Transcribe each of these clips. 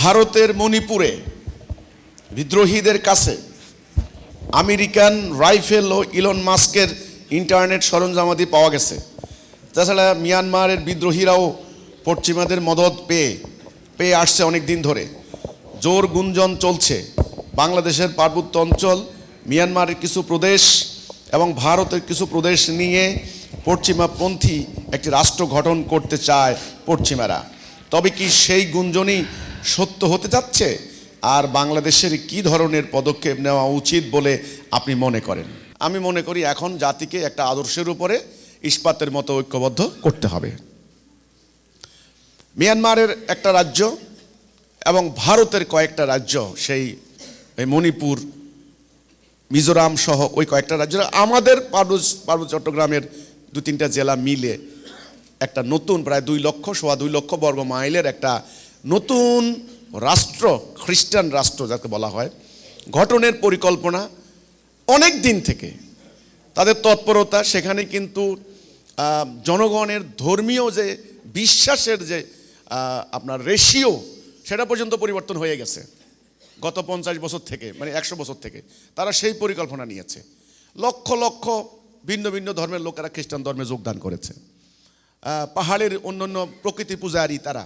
ভারতের মণিপুরে, বিদ্রোহীদের কাছে আমেরিকান রাইফেল ও ইলন মাস্কের ইন্টারনেট সরঞ্জামাদি পাওয়া গেছে। তাছাড়া মিয়ানমারের বিদ্রোহীরাও পশ্চিমাদের মদত পেয়ে পেয়ে আসছে অনেক দিন ধরে। জোর গুঞ্জন চলছে। বাংলাদেশের পার্বত্য অঞ্চল, মিয়ানমারের কিছু প্রদেশ এবং ভারতের কিছু প্রদেশ নিয়ে পশ্চিমাপন্থী একটি রাষ্ট্র গঠন করতে চায় পশ্চিমারা। তবে কি সেই গুঞ্জনই সত্য হতে যাচ্ছে। আর বাংলাদেশের কি ধরনের পদক্ষেপ নেওয়া উচিত বলে আপনি মনে করেন? আমি মনে করি এখন জাতিকে একটা আদর্শের উপরে ইস্পাতের মতো ঐক্যবদ্ধ করতে হবে। মিয়ানমারের একটা রাজ্য এবং ভারতের কয়েকটা রাজ্য, সেই মণিপুর, মিজোরাম সহ ওই কয়েকটা রাজ্য, আমাদের পার্বত্য পার্বত্য চট্টগ্রামের দু তিনটা জেলা মিলে একটা নতুন, প্রায় দুই লক্ষ, সোয়া দুই লক্ষ বর্গ মাইলের একটা নতুন রাষ্ট্র, খ্রিস্টান রাষ্ট্র যাকে বলা হয়, গঠনের পরিকল্পনা অনেক দিন থেকে। তাদের তৎপরতা সেখানে কিন্তু জনগণের ধর্মীয় যে বিশ্বাসের যে আপনার রেশিও সেটা পর্যন্ত পরিবর্তন হয়ে গেছে। গত পঞ্চাশ বছর থেকে মানে একশো বছর থেকে তারা সেই পরিকল্পনা নিয়েছে। লক্ষ লক্ষ ভিন্ন ভিন্ন ধর্মের লোকেরা খ্রিস্টান ধর্মে যোগদান করেছে। পাহাড়ের অন্যান্য প্রকৃতি পূজারী তারা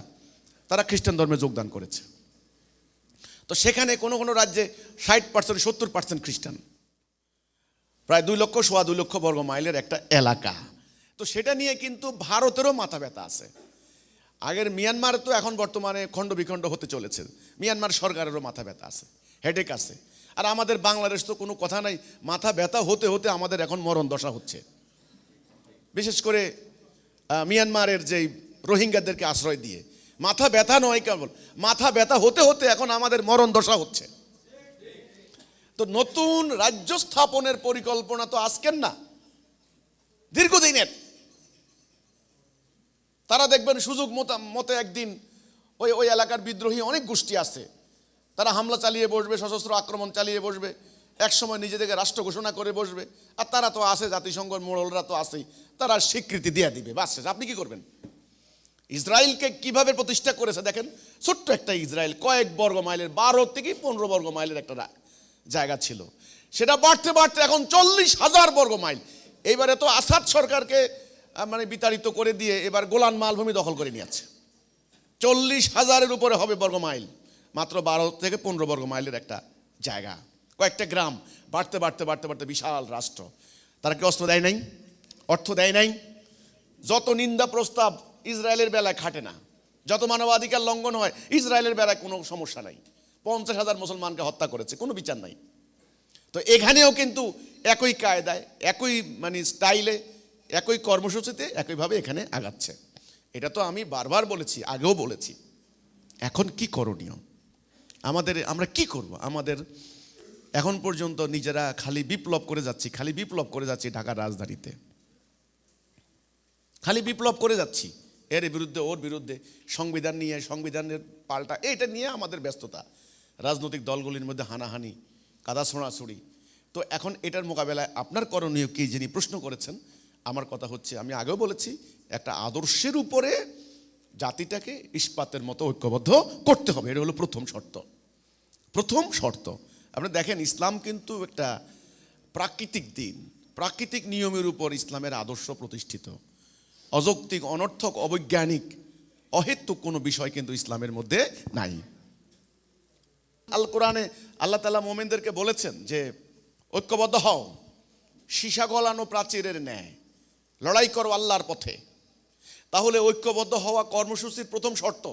তারা খ্রিস্টান ধর্মে যোগদান করেছে। তো সেখানে কোনো কোনো রাজ্যে ষাট পার্সেন্ট সত্তর পার্সেন্ট খ্রিস্টান। প্রায় দুই লক্ষ, সোয়া দুই লক্ষ বর্গ মাইলের একটা এলাকা। তো সেটা নিয়ে কিন্তু ভারতেরও মাথা ব্যথা আছে। আগের মিয়ানমার তো এখন বর্তমানে খণ্ড বিখণ্ড হতে চলেছে। মিয়ানমার সরকারেরও মাথা ব্যথা আছে হেডেক আছে। আর আমাদের বাংলাদেশ তো কোনো কথা নাই, মাথা ব্যথা হতে হতে আমাদের এখন মরণ দশা হচ্ছে। বিশেষ করে মিয়ানমারের যেই রোহিঙ্গাদেরকে আশ্রয় দিয়ে মাথা ব্যথা নয় কেবল, মাথা ব্যথা হতে হতে এখন আমাদের মরণ দশা হচ্ছে। তো নতুন রাজ্য স্থাপনের পরিকল্পনা তো আজকের না, দীর্ঘদিনের। তারা দেখবেন সুযোগ মতো একদিন ওই ওই এলাকার বিদ্রোহী অনেক গোষ্ঠী আছে। তারা হামলা চালিয়ে বসবে, সশস্ত্র আক্রমণ চালিয়ে বসবে এক একসময় নিজেদেরকে রাষ্ট্র ঘোষণা করে বসবে, আর তারা তো আছে জাতিসংঘর মোড়লরা তো আছেই, তারা স্বীকৃতি দিয়ে দিবে, বাস আপনি কি করবেন? ইসরায়েলকে কীভাবে প্রতিষ্ঠা করেছে দেখেন, ছোট্ট একটা ইসরায়েল, কয়েক বর্গ মাইলের, বারো থেকে পনেরো বর্গ মাইলের একটা জায়গা ছিল। সেটা বাড়তে বাড়তে এখন চল্লিশ হাজার বর্গ মাইল। এইবারে তো আসাদ সরকারকে মানে বিতাড়িত করে দিয়ে এবার গোলান মালভূমি দখল করে নিয়েছে চল্লিশ হাজারের উপরে হবে বর্গ মাইল, মাত্র বারো থেকে পনেরো বর্গ মাইলের একটা জায়গা। কয়েকটা গ্রাম, বাড়তে বাড়তে বাড়তে বাড়তে বিশাল রাষ্ট্র। তারা কি অস্ত্র দেয় নাই? অর্থ দেয় নাই? যত নিন্দা প্রস্তাব ইসরায়েলের বেলায় খাটে না। যত মানবাধিকার লঙ্ঘন হয়, ইসরায়েলের বেলায় কোনো সমস্যা নাই। পঞ্চাশ হাজার মুসলমানকে হত্যা করেছে, কোনো বিচার নাই। তো এখানেও কিন্তু একই কায়দায়, একই মানে স্টাইলে, একই কর্মসূচিতে, একইভাবে এখানে আগাচ্ছে। এটা তো আমি বারবার বলেছি, আগেও বলেছি। এখন কি করণীয়? আমাদের, আমরা কি করব? আমাদের এখন পর্যন্ত নিজেরা খালি বিপ্লব করে যাচ্ছি, খালি বিপ্লব করে যাচ্ছি ঢাকার রাজধানীতে। খালি বিপ্লব করে যাচ্ছি। এর বিরুদ্ধে, ওর বিরুদ্ধে সংবিধান নিয়ে, সংবিধানের পাল্টা এটা নিয়ে আমাদের ব্যস্ততা। রাজনৈতিক দলগুলির মধ্যে হানাহানি, কাদা ছোঁড়াছুড়ি। তো এখন এটার মোকাবেলায় আপনার করণীয় কি যিনি প্রশ্ন করেছেন, আমার কথা হচ্ছে, আমি আগেও বলেছি, একটা আদর্শের উপরে জাতিটাকে ইস্পাতের মতো ঐক্যবদ্ধ করতে হবে। এটা হলো প্রথম শর্ত। প্রথম শর্ত, আপনি দেখেন, ইসলাম কিন্তু একটা প্রাকৃতিক দিন। প্রাকৃতিক নিয়মের উপর ইসলামের আদর্শ প্রতিষ্ঠিত। অযৌক্তিক, অনর্থক, অবৈজ্ঞানিক, অহেতুক কোনো বিষয় কিন্তু ইসলামের মধ্যে নাই। আল কোরআনে আল্লাহ তালা মোমেনদেরকে বলেছেন যে, ঐক্যবদ্ধ হও, সীসা গলানো প্রাচীরের ন্যায়, লড়াই করো আল্লাহর পথে। তাহলে ঐক্যবদ্ধ হওয়া কর্মসূচির প্রথম শর্ত।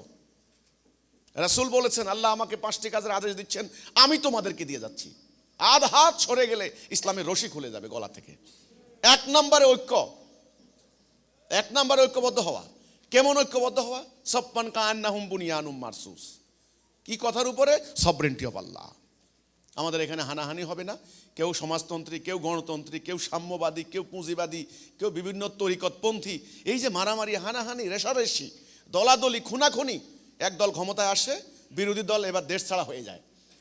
রাসূল বলেছেন, আল্লাহ আমাকে পাঁচটি কাজের আদেশ দিচ্ছেন, আমি তোমাদেরকে দিয়ে যাচ্ছি। আধ হাত সরে গেলে ইসলামের রশি খুলে যাবে গলা থেকে। এক নম্বরে ঐক্য এক নম্বরে ঐক্যবদ্ধ হওয়া। কেমন ঐক্যবদ্ধ হওয়া? সপ্পান কান্নাহুম বুনিয়ানুম মারসুস। কি কথার উপরে? Sovereignty of Allah. আমাদের এখানে হানাহানি হবে না। কেউ সমাজতন্ত্রী, কেউ গণতন্ত্রী, কেউ সাম্যবাদী, কেউ পুঁজিবাদী, কেউ বিভিন্ন তরিকতপন্থী। এই যে মারামারি, হানাহানি, রেশারেশি, দলাদলি, খুনাখুনি এক দল ক্ষমতায় আসে, বিরোধী দল এবার দেশ ছাড়া হয়ে যায়।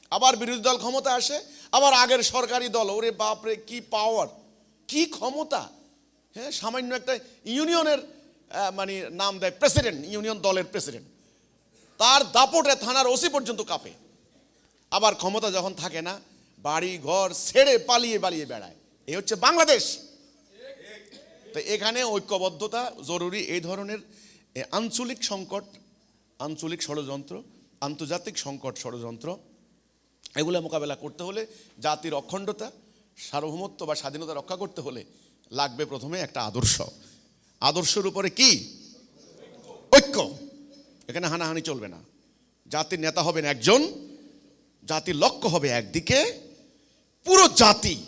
আবার বিরোধী দল ক্ষমতায় আসে, আবার আগের সরকারি দল, ওরে বাপরে, কি পাওয়ার কি ক্ষমতা? হ্যাঁ সামান্য একটা ইউনিয়নের মানে নাম দেয় প্রেসিডেন্ট, ইউনিয়ন দলের প্রেসিডেন্ট। তার দাপটে থানার ওসি পর্যন্ত কাঁপে। আবার ক্ষমতা যখন থাকে না বাড়ি ঘর ছেড়ে পালিয়ে পালিয়ে বেড়ায়। এই হচ্ছে বাংলাদেশ। তো এখানে ঐক্যবদ্ধতা জরুরি এই ধরনের আঞ্চলিক সংকট, আঞ্চলিক ষড়যন্ত্র, আন্তর্জাতিক সংকট ষড়যন্ত্র, এগুলো মোকাবেলা করতে হলে জাতির অখণ্ডতা, সার্বভৌমত্ব বা স্বাধীনতা রক্ষা করতে হলে লাগবে প্রথমে একটা আদর্শ। আদর্শের উপরে কি? ঐক্য। এখানে হানাহানি চলবে না। জাতির নেতা হবেন একজন, জাতির লক্ষ্য হবে একদিকে পুরো জাতি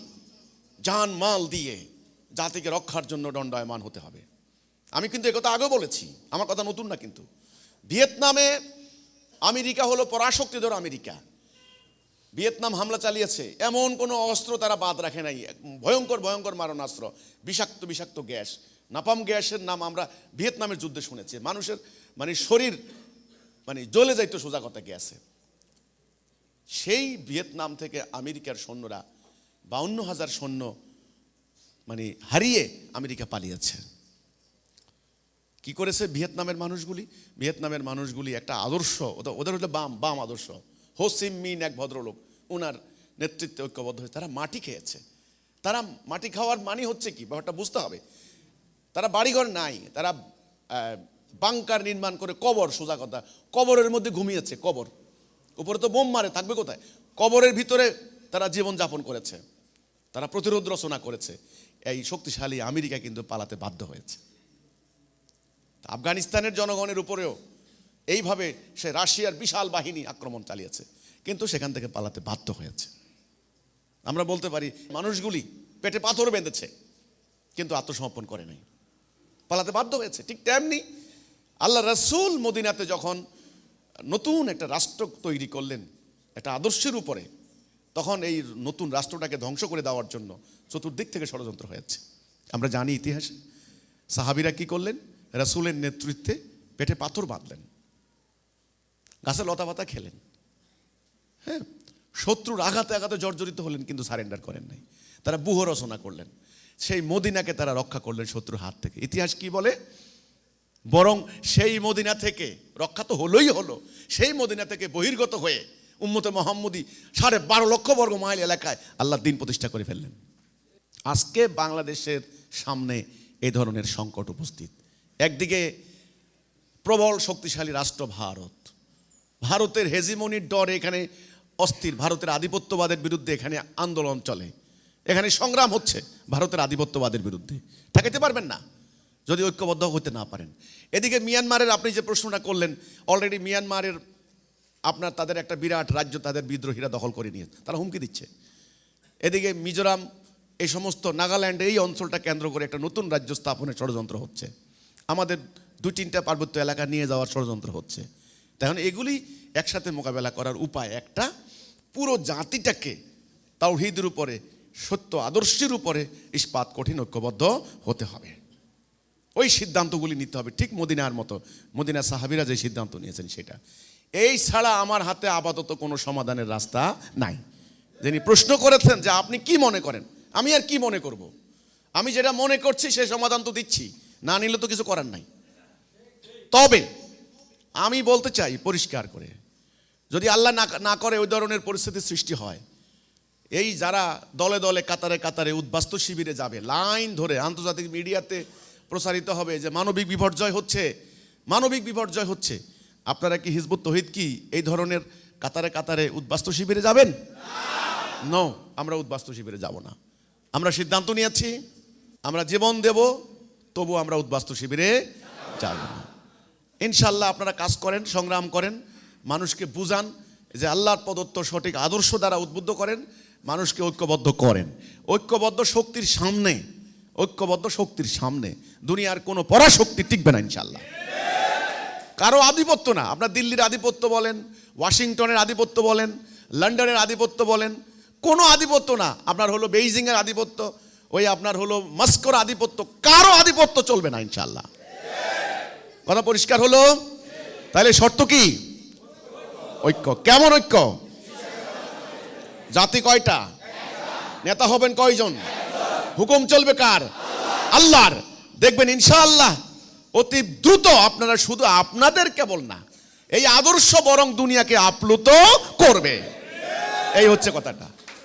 জান মাল দিয়ে জাতিকে রক্ষার জন্য দণ্ডায়মান হতে হবে। আমি কিন্তু একথা আগেও বলেছি, আমার কথা নতুন না কিন্তু। ভিয়েতনামে আমেরিকা হলো পরাশক্তিধর আমেরিকা। ভিয়েতনাম হামলা চালিয়েছে। এমন কোনো অস্ত্র তারা বাদ রাখে নাই। ভয়ঙ্কর ভয়ঙ্কর মারণাস্ত্র। বিষাক্ত বিষাক্ত গ্যাস। নাপাম গ্যাসের নাম আমরা ভিয়েতনামের যুদ্ধে শুনেছি। মানুষের মানে শরীর মানে জ্বলে যাইতো সোজা কথা গ্যাসে। সেই ভিয়েতনাম থেকে আমেরিকার সৈন্যরা বাউন্ন হাজার সৈন্য মানে হারিয়ে আমেরিকা পালিয়েছে। কি করেছে ভিয়েতনামের মানুষগুলি? ভিয়েতনামের মানুষগুলি একটা আদর্শ, ওদের- হচ্ছে বাম বাম আদর্শ। হোসিম মিন এক ভদ্রলোক। ওনার নেতৃত্বে ঐক্যবদ্ধ হয়েছে তারা মাটি খেয়েছে। তারা মাটি খাওয়ার মানে হচ্ছে কি? ব্যাপারটা বুঝতে হবে। তারা বাড়িঘর নাই। তারা বাংকার নির্মাণ করে কবর, সোজা কথা, কবরের মধ্যে ঘুমিয়েছে, কবর। উপরে তো বোম মারে, থাকবে কোথায়? কবরের ভিতরে তারা জীবন যাপন করেছে। তারা প্রতিরোধ রচনা করেছে। এই শক্তিশালী আমেরিকা কিন্তু পালাতে বাধ্য হয়েছে। আফগানিস্তানের জনগণের উপরেও এইভাবে সে রাশিয়ার বিশাল বাহিনী আক্রমণ চালিয়েছে, কিন্তু সেখান থেকে পালাতে বাধ্য হয়েছে। আমরা বলতে পারি, মানুষগুলি পেটে পাথর বেঁধেছে, কিন্তু আত্মসমর্পণ করে নাই। পালাতে বাধ্য হয়েছে, ঠিক তেমনি আল্লাহ রসুল মদিনাতে যখন নতুন একটা রাষ্ট্র তৈরি করলেন, একটা আদর্শের উপরে, তখন এই নতুন রাষ্ট্রটাকে ধ্বংস করে দেওয়ার জন্য চতুর্দিক থেকে ষড়যন্ত্র হয়েছে। আমরা জানি ইতিহাসে। সাহাবিরা কি করলেন? রাসূলের নেতৃত্বে পেটে পাথর বাঁধলেন। গাছে লতা পাতা খেলেন। হ্যাঁ শত্রুর আঘাতে আঘাতে জর্জরিত হলেন কিন্তু সারেন্ডার করেন নাই। তারা বুহ রচনা করলেন। সেই মদিনাকে তারা রক্ষা করলেন শত্রুর হাত থেকে। ইতিহাস কি বলে? বরং সেই মদিনা থেকে, রক্ষা তো হলোই হলো, সেই মদিনা থেকে বহির্গত হয়ে উম্মতে মোহাম্মদী সাড়ে বারো লক্ষ বর্গ মাইল এলাকায় আল্লাহ দিন প্রতিষ্ঠা করে ফেললেন। আজকে বাংলাদেশের সামনে এই ধরনের সংকট উপস্থিত। একদিকে প্রবল শক্তিশালী রাষ্ট্র ভারত ভারতের হেজিমনির ডর এখানে অস্থির। ভারতের আধিপত্যবাদের বিরুদ্ধে এখানে আন্দোলন চলে। এখানে সংগ্রাম হচ্ছে ভারতের আধিপত্যবাদের বিরুদ্ধে। ঠেকাতে পারবেন না, যদি ঐক্যবদ্ধ হতে না পারেন। এদিকে মিয়ানমারের আপনি যে প্রশ্নটা করলেন অলরেডি মিয়ানমারের আপনার তাদের একটা বিরাট রাজ্য তাদের বিদ্রোহীরা দখল করে নিয়ে, তারা হুমকি দিচ্ছে। এদিকে মিজোরাম, এই সমস্ত নাগাল্যান্ড, এই অঞ্চলটা কেন্দ্র করে একটা নতুন রাজ্য স্থাপনের ষড়যন্ত্র হচ্ছে। আমাদের দু তিনটা পার্বত্য এলাকা নিয়ে যাওয়ার ষড়যন্ত্র হচ্ছে। তখন এগুলি একসাথে মোকাবেলা করার উপায় একটা। পুরো জাতিটাকে তাওহিদের উপরে, সত্য আদর্শের উপরে ইস্পাত কঠিন ঐক্যবদ্ধ হতে হবে। ওই সিদ্ধান্তগুলি নিতে হবে, ঠিক মদিনার মতো। মদিনা সাহাবিরা যে সিদ্ধান্ত নিয়েছেন সেটা। এই ছাড়া আমার হাতে আপাতত কোনো সমাধানের রাস্তা নাই। যিনি প্রশ্ন করেছেন যে আপনি কি মনে করেন, আমি আর কি মনে করব। আমি যেটা মনে করছি সে সমাধান তো দিচ্ছি, না নিলে তো কিছু করার নাই। তবে আমি বলতে চাই পরিষ্কার করে, যদি আল্লাহ না না করে ওই ধরনের পরিস্থিতি সৃষ্টি হয়, এই যারা দলে দলে, কাতারে কাতারে উদ্বাস্তু শিবিরে যাবে, লাইন ধরে আন্তর্জাতিক মিডিয়াতে প্রসারিত হবে যে মানবিক বিপর্যয় হচ্ছে, মানবিক বিপর্যয় হচ্ছে, আপনারা কি হিজবুত তহিদ কি এই ধরনের কাতারে কাতারে উদ্বাস্তু শিবিরে যাবেন? ন আমরা উদ্বাস্তু শিবিরে যাব না। আমরা সিদ্ধান্ত নিয়েছি, আমরা জীবন দেব তবু আমরা উদ্বাস্তু শিবিরে যাব না। ইনশাল্লাহ আপনারা কাজ করেন, সংগ্রাম করেন, মানুষকে বুঝান যে আল্লাহর প্রদত্ত সঠিক আদর্শ দ্বারা উদ্বুদ্ধ করেন, মানুষকে ঐক্যবদ্ধ করেন। ঐক্যবদ্ধ শক্তির সামনে, ঐক্যবদ্ধ শক্তির সামনে দুনিয়ার কোনো পরাশক্তি টিকবে না ইনশাল্লাহ কারও আধিপত্য না। আপনার দিল্লির আধিপত্য বলেন, ওয়াশিংটনের আধিপত্য বলেন, লন্ডনের আধিপত্য বলেন, কোনো আধিপত্য না। আপনার হলো বেইজিংয়ের আধিপত্য, ওই আপনার হলো মস্কোর আধিপত্য, কারও আধিপত্য চলবে না ইনশাল্লাহ কথা পরিষ্কার হলো? তাহলে শর্ত কি? ঐক্য। কেমন ঐক্য? জাতি কয়টা? নেতা হবেন কয়জন? হুকুম চলবে কার? আল্লাহর। দেখবেন ইনশাআল্লাহ অতি দ্রুত আপনারা শুধু আপনাদের কেবল না, এই আদর্শ বরং দুনিয়াকে আপ্লুত করবে। এই হচ্ছে কথাটা।